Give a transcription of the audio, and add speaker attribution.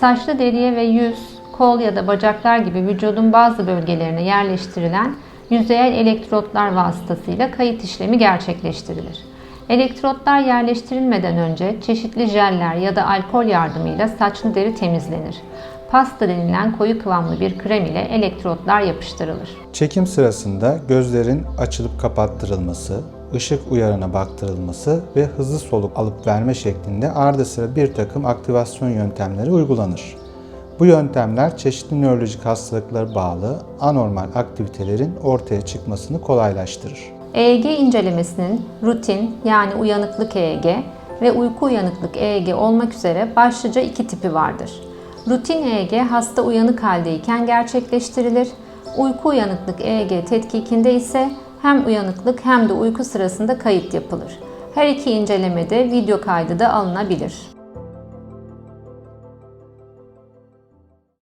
Speaker 1: Saçlı deriye ve yüz, kol ya da bacaklar gibi vücudun bazı bölgelerine yerleştirilen yüzeyel elektrotlar vasıtasıyla kayıt işlemi gerçekleştirilir. Elektrotlar yerleştirilmeden önce çeşitli jeller ya da alkol yardımıyla saçlı deri temizlenir. Pasta denilen koyu kıvamlı bir krem ile elektrotlar yapıştırılır.
Speaker 2: Çekim sırasında gözlerin açılıp kapattırılması, ışık uyarına baktırılması ve hızlı soluk alıp verme şeklinde ardı sıra bir takım aktivasyon yöntemleri uygulanır. Bu yöntemler çeşitli nörolojik hastalıklara bağlı anormal aktivitelerin ortaya çıkmasını kolaylaştırır.
Speaker 1: EEG incelemesinin rutin yani uyanıklık EEG ve uyku uyanıklık EEG olmak üzere başlıca iki tipi vardır. Rutin EEG hasta uyanık haldeyken gerçekleştirilir. Uyku uyanıklık EEG tetkikinde ise hem uyanıklık hem de uyku sırasında kayıt yapılır. Her iki incelemede video kaydı da alınabilir.